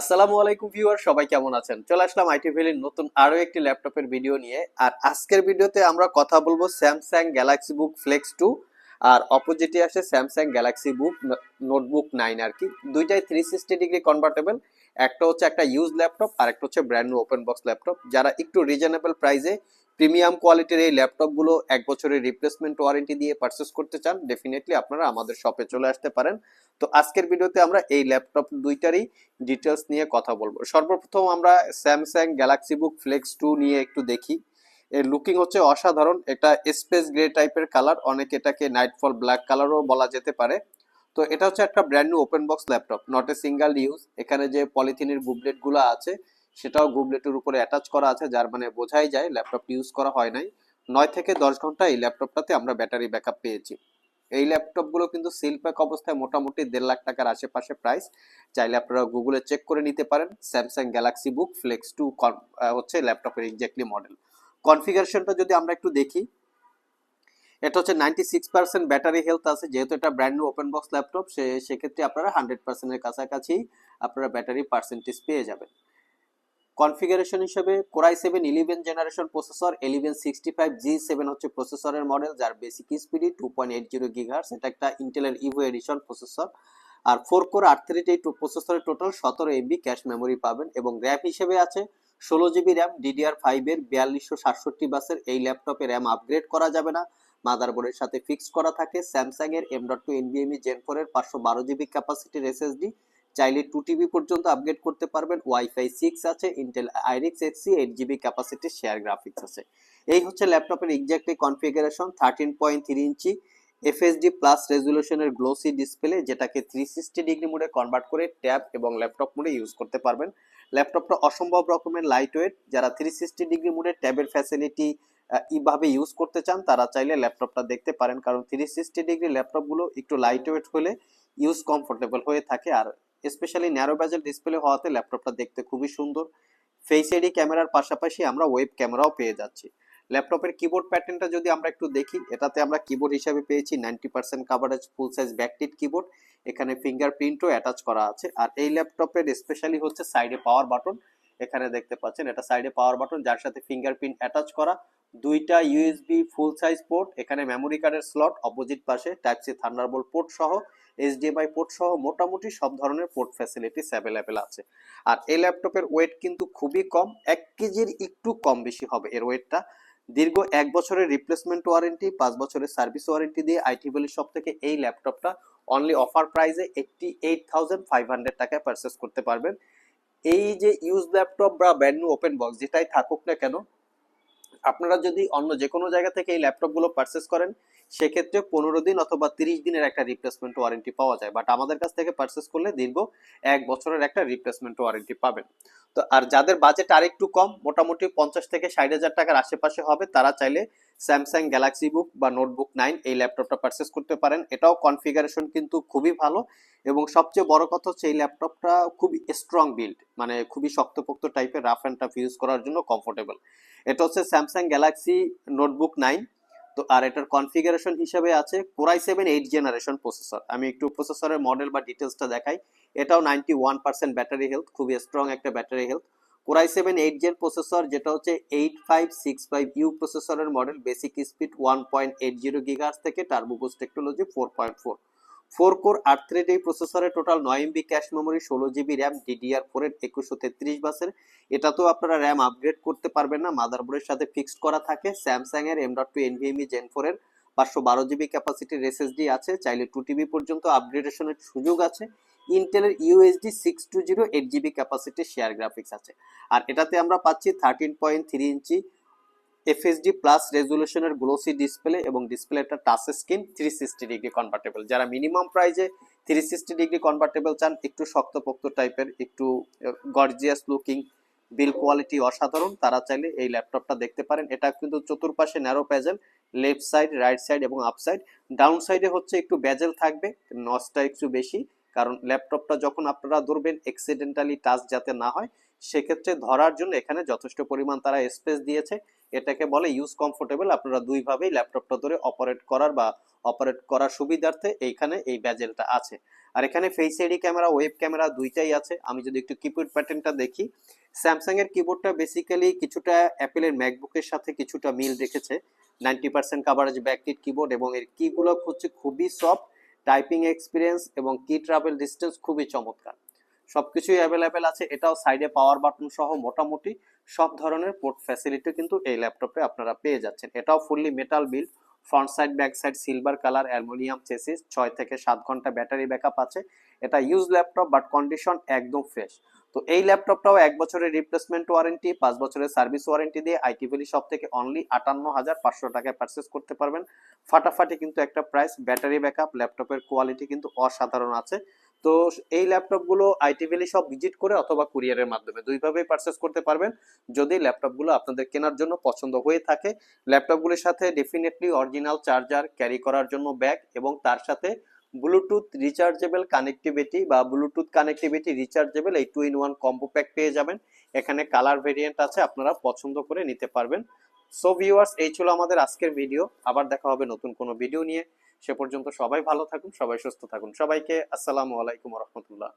আসসালামু আলাইকুম ভিউয়ার, সবাই কেমন আছেন? চলে আসলাম আইটি ভ্যালির নতুন আরও একটি ল্যাপটপের ভিডিও নিয়ে। আর আজকের ভিডিওতে আমরা কথা বলব Samsung Galaxy Book Flex two আর অপোজিটে আসে Samsung Galaxy Book notebook nine আর কি। দুইটাই থ্রি সিক্সটি ডিগ্রি কনভার্টেবল একটা হচ্ছে একটা ইউজ ল্যাপটপ আর একটা হচ্ছে ব্র্যান্ড ওপেন বক্স ল্যাপটপ যারা একটু রিজনেবল প্রাইসে প্রিমিয়াম কোয়ালিটির এই ল্যাপটপগুলো এক বছরের রিপ্লেসমেন্ট ওয়ারেন্টি দিয়ে পারচেস করতে চান ডেফিনেটলি আপনারা আমাদের শপে চলে আসতে পারেন। তো আজকের ভিডিওতে আমরা এই ল্যাপটপ দুইটারই ডিটেলস নিয়ে কথা বলব। সর্বপ্রথম আমরা Samsung Galaxy Book Flex two নিয়ে একটু দেখি। এর লুকিং হচ্ছে অসাধারণ, এটা স্পেস গ্রে টাইপের কালার অনেক এটাকে নাইটফল ব্ল্যাক কালারও বলা যেতে পারে। তো এটা হচ্ছে একটা brand new open box laptop not a single use এখানে যে পলিথিনের বুবলেটগুলো আছে সেটাও বুবলেটের উপরে অ্যাটাচ করা আছে, যার মানে বোঝাই যায় ল্যাপটপটি ইউজ করা হয় নাই। নয় থেকে দশ ঘণ্টা এই ল্যাপটপটাতে আমরা ব্যাটারি ব্যাকআপ পেয়েছি। এই ল্যাপটপগুলো কিন্তু সিল প্যাক অবস্থায় মোটামুটি দেড় লাখ টাকার আশেপাশে প্রাইস চাইলে আপনারা গুগলে চেক করে নিতে পারেন। Samsung Galaxy Book Flex two হচ্ছে ল্যাপটপের এক্স্যাক্টলি মডেল কনফিগারেশনটা যদি আমরা একটু দেখি, এটা হচ্ছে ninety six percent battery health আছে। যেহেতু এটা brand new open box laptop সে সেক্ষেত্রে আপনারা হান্ড্রেড পার্সেন্টের কাছাকাছি আপনারা ব্যাটারি পার্সেন্টেজ পেয়ে যাবেন। কনফিগারেশন হিসেবে core i seven eleven generation processor eleven sixty five G seven হচ্ছে প্রসেসরের মডেল, যার basic speed two point eight zero gigahertz এটা একটা ইন্টেলের ইভো এডিশন প্রসেসর। আর ফোর কোর আট থ্রি এই প্রসেসরের টোটাল সতেরো এমবি ক্যাশ মেমোরি পাবেন এবং র্যাম হিসেবে আছে ষোলো জিবি র্যাম ডিডিআর ফাইভের বিয়াল্লিশশো সাতষট্টি বাসের। এই ল্যাপটপে র্যাম আপগ্রেড করা যাবে না। মাদারবোর্ডের সাথে ফিক্সড করা থাকে। স্যামসাং এর এম ডট টু এনবিএমই জেন ফোর এর পাঁচশো বারো জিবি ক্যাপাসিটির এসএসডি চাইলে টু টিবি পর্যন্ত আপগ্রেড করতে পারবেন ওয়াইফাই সিক্স আছে Intel Iris Xe eight GB capacity share graphics আছে। এই হচ্ছে ল্যাপটপের exactly configuration thirteen point three inch FSD plus রেজুলেশনের glossy display যেটাকে থ্রি সিক্সটি ডিগ্রি মোডে কনভার্ট করে ট্যাব এবং ল্যাপটপ মোডে ইউজ করতে পারবেন। ল্যাপটপটা অসম্ভব রকমের লাইট ওয়েট যারা থ্রি সিক্সটি ডিগ্রি মোডে ট্যাবের ফ্যাসিলিটি এইভাবে ইউজ করতে চান, তারা চাইলে ল্যাপটপটা দেখতে পারেন, কারণ থ্রি সিক্সটি ডিগ্রি ল্যাপটপগুলো একটু লাইট ওয়েট হলে ইউজ কমফোর্টেবল হয়ে থাকে, আর স্পেশালি ন্যারো ব্যাজেল ডিসপ্লে হওয়াতে ল্যাপটপটা দেখতে খুবই সুন্দর। ফেস এডি ক্যামেরার পাশাপাশি আমরা ওয়েব ক্যামেরাও পেয়ে যাচ্ছি। ল্যাপটপের কিবোর্ড প্যাটার্নটা যদি আমরা একটু দেখি, এটাতে আমরা কিবোর্ড হিসাবে পেয়েছি ninety percent coverage full size backlit keyboard এখানে ফিঙ্গারপ্রিন্টও অ্যাটাচ করা আছে। আর এই ল্যাপটপের স্পেশালি হচ্ছে সাইডে পাওয়ার বাটন এখানে দেখতে পাচ্ছেন, এটা সাইডে পাওয়ার বাটন যার সাথে ফিঙ্গারপ্রিন্ট অ্যাটাচ করা। দুইটা ইউএসবি ফুল সাইজ পোর্ট এখানে মেমোরি কার্ডের স্লট অপোজিট পাশে টাইপ সি থান্ডারবোল্ট পোর্ট সহ। এইচডিএমআই পোর্ট সহ মোটামুটি সব ধরনের পোর্ট ফ্যাসিলিটিস অ্যাভেলেবেল আছে। আর এই ল্যাপটপের ওয়েট কিন্তু খুবই কম, এক কেজির একটু কম বেশি হবে এর ওয়েটটা দীর্ঘ এক বছরের রিপ্লেসমেন্ট ওয়ারেন্টি পাঁচ বছরের সার্ভিস ওয়ারেন্টি দিয়ে আইটি ভ্যালি সব থেকে এই ল্যাপটপটা অনলি অফার প্রাইসে eighty eight thousand five hundred টাকায় পারচেস করতে পারবেন। এই যে ইউজ ল্যাপটপ বা ব্র্যান্ড নিউ ওপেন বক্স যেটাই থাকুক না কেন, আপনারা যদি অন্য যে কোনো জায়গা থেকে এই ল্যাপটপগুলো পারচেস করেন সেক্ষেত্রে পনেরো দিন অথবা তিরিশ দিনের একটা রিপ্লেসমেন্ট ওয়ারেন্টি পাওয়া যায়। বাট আমাদের কাছ থেকে পারচেস করলে দীর্ঘ এক বছরের একটা রিপ্লেসমেন্ট ওয়ারেন্টি পাবেন। তো আর যাদের বাজেট আর একটু কম, মোটামুটি পঞ্চাশ থেকে ষাট হাজার টাকার আশেপাশে হবে, তারা চাইলে স্যামসাং গ্যালাক্সি বুক বা নোটবুক নাইন এই ল্যাপটপটা পারচেস করতে পারেন। এটাও কনফিগারেশন কিন্তু খুবই ভালো এবং সবচেয়ে বড় কথা হচ্ছে এই ল্যাপটপটা খুবই স্ট্রং বিল্ড মানে খুবই শক্তপোক্ত টাইপের রাফ অ্যান্ড টাফ ইউজ করার জন্য কমফোর্টেবল এটা হচ্ছে স্যামসাং গ্যালাক্সি নোটবুক নাইন তো আর এটার কনফিগারেশন হিসেবে আছে core i seven eight generation processor আমি একটু প্রসেসরের মডেল বা ডিটেলসটা দেখাই। এটাও ninety one percent battery health খুবই স্ট্রং একটা battery health core i seven eight gen processor যেটা হচ্ছে eight five six five U প্রসেসরের model basic speed one point eight zero gigahertz থেকে turbo boost technology four point four four core আট thread এই প্রসেসরে total নয় MB cache memory, ষোলো GB RAM, DDR four এর একুশশো তেত্রিশ বাসের। এটাতেও আপনারা র্যাম আপগ্রেড করতে পারবেন না। মাদারবোর্ডের সাথে ফিক্সড করা থাকে। স্যামসাং এর M dot two NVMe gen four এর পাঁচশো বারো জিবি ক্যাপাসিটির এসএসডি আছে। চাইলে টু টিবি পর্যন্ত আপগ্রেডেশনের সুযোগ আছে। ইন্টেলের USD six two zero eight GB ক্যাপাসিটির share graphics আছে। আর এটাতে আমরা পাচ্ছি thirteen point three inch FSD plus রেজুলেশনের glossy display এবং ডিসপ্লেটা touch screen three sixty degree convertible যারা মিনিমাম প্রাইজে থ্রি সিক্সটি ডিগ্রি কনভার্টেবল চান, একটু শক্তপোক্ত টাইপের একটু গর্জিয়াস লুকিং বিল কোয়ালিটি অসাধারণ, তারা চাইলে এই ল্যাপটপটা দেখতে পারেন। এটা কিন্তু চতুর্পাশে narrow bezel left side right side এবং আপ সাইড ডাউন সাইডে হচ্ছে একটু ব্যাজেল থাকবে নসটা একটু বেশি, কারণ ল্যাপটপটা যখন আপনারা ধরবেন এক্সিডেন্টালি টাচ যাতে না হয়, সেক্ষেত্রে ধরার জন্য এখানে যথেষ্ট পরিমাণ তারা স্পেস দিয়েছে। এটাকে বলে ইউজ কমফোর্টেবল আপনারা দুইভাবেই ল্যাপটপটা ধরে অপারেট করার বা অপারেট করার সুবিধার্থে এইখানে এই ব্যাজেলটা আছে। আর এখানে face ID camera web camera দুইটাই আছে। আমি যদি একটু কিবোর্ড প্যাটার্নটা দেখি স্যামসাং এর কিবোর্ডটা বেসিক্যালি কিছুটা অ্যাপেলের ম্যাকবুকের সাথে কিছুটা মিল রেখেছে। Ninety percent coverage backlit keyboard এবং এর কিগুলো হচ্ছে খুবই সফট টাইপিং এক্সপিরিয়েন্স এবং কি ট্রাভেল ডিস্টেন্স খুবই চমৎকার। সবকিছুই অ্যাভেলেবেল আছে। এটাও সাইডে পাওয়ার বাটন সহ মোটামুটি সব ধরনের পোর্ট ফ্যাসিলিটি কিন্তু এই ল্যাপটপে আপনারা পেয়ে যাচ্ছেন। এটাও fully metal build front side back side silver colour aluminium chassis ছয় থেকে সাত ঘণ্টা ব্যাটারি ব্যাকআপ আছে। এটা ইউজ ল্যাপটপ বাট কন্ডিশন একদম ফ্রেশ তো এই ল্যাপটপটাও এক বছরের রিপ্লেসমেন্ট ওয়ারেন্টি পাঁচ বছরের সার্ভিস ওয়ারেন্টি দিয়ে আইটি ভ্যালি শপ থেকে অনলি আটান্ন হাজার পাঁচশো টাকায় পারচেস করতে পারবেন। ফাটাফাটি কিন্তু একটা প্রাইস ব্যাটারি ব্যাকআপ ল্যাপটপের কোয়ালিটি কিন্তু অসাধারণ আছে। তো এই ল্যাপটপগুলো আইটি ভ্যালি সব ভিজিট করে অথবা কুরিয়ারের মাধ্যমে দুইভাবেই পারচেস করতে পারবেন। যদি ল্যাপটপগুলো আপনাদের কেনার জন্য পছন্দ হয়ে থাকে ল্যাপটপগুলির সাথে ডেফিনেটলি অরিজিনাল চার্জার ক্যারি করার জন্য ব্যাগ এবং তার সাথে ব্লুটুথ রিচার্জেবল কানেক্টিভিটি বা ব্লুটুথ কানেক্টিভিটি রিচার্জেবল এই two in one combo pack পেয়ে যাবেন। এখানে কালার ভেরিয়েন্ট আছে, আপনারা পছন্দ করে নিতে পারবেন। সো ভিউয়ার্স এই ছিল আমাদের আজকের ভিডিও আবার দেখা হবে নতুন কোনো ভিডিও নিয়ে। সে পর্যন্ত সবাই ভালো থাকুন সবাই সুস্থ থাকুন। সবাইকে আসসালামু আলাইকুম রহমতুল্লাহ।